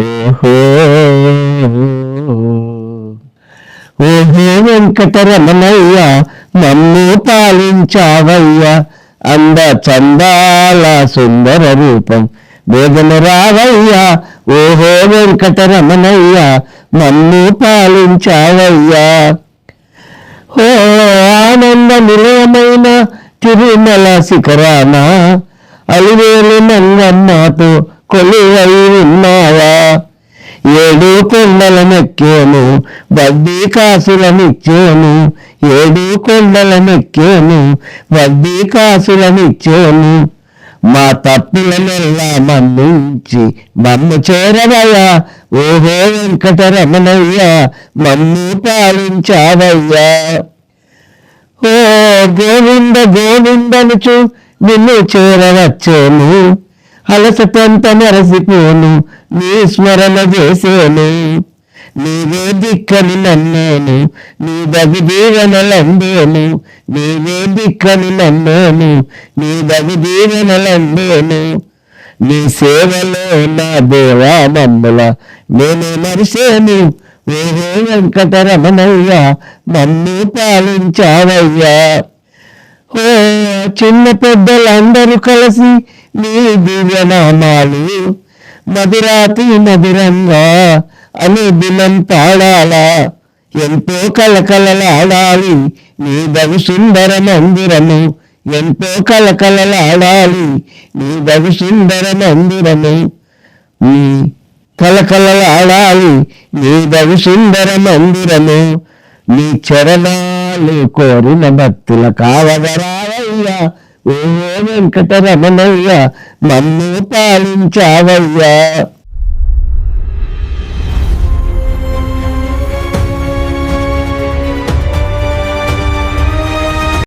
ఓహో. వెంకట వెంకటరమణయ్య నన్ను పాలించావయ్యా. అంద చందాల సుందర రూపం వేదన రావయ్యా. ఓహో వెంకటరమణయ్య నన్ను పాలించావయ్యా. ఓ ఆనంద నిలయమైన తిరుమల శిఖరాన అలివేలు నంగమ్మతో కొలువై ఉన్నావా ఏడు కొండలనెక్కేను వడ్డీ కాసులనిచ్చేను ఏడు కొండలనెక్కేను వడ్డీ కాసులనిచ్చేను. మా తప్పులనెల్లా మన్నించి మమ్ము చేరవయ్యా. ఓహో వెంకటరమణయ్యా మమ్ము పాలించావయ్యా. ఓ గోవింద గోవిందనుచు నిన్ను చేరవచ్చేను. అలసటంత మెరసిపోను నీ స్మరణ చేసేను. నీవే దిక్కని నన్నేను నీ దగి దీవెనలందేను నీవే దిక్కని నన్నేను నీ దగి దీవెనలందేను నీ సేవలో నా దేవా మమ్ముల నేను మరిసేను. వేరే వెంకటరమణయ్య నన్ను పాలించావయ్యా. ఓ చిన్న పెద్దలందరూ కలిసి నీ దివ్యనామాలు మధురాతి మధురంగా అని దినం పాడాలా. ఎంతో కలకలలాడాలి నీ దగు సుందర మందిరము. ఎంతో కలకలలాడాలి నీ దగు సుందర మందిరము. నీ కలకలలాడాలి నీ దగు సుందర మందిరము. నీ చరణాలు కోరిన భక్తుల కావదరావయ్యా ఓ వెంకటరమణయ్య మమ్ము పాలించావయ్యా.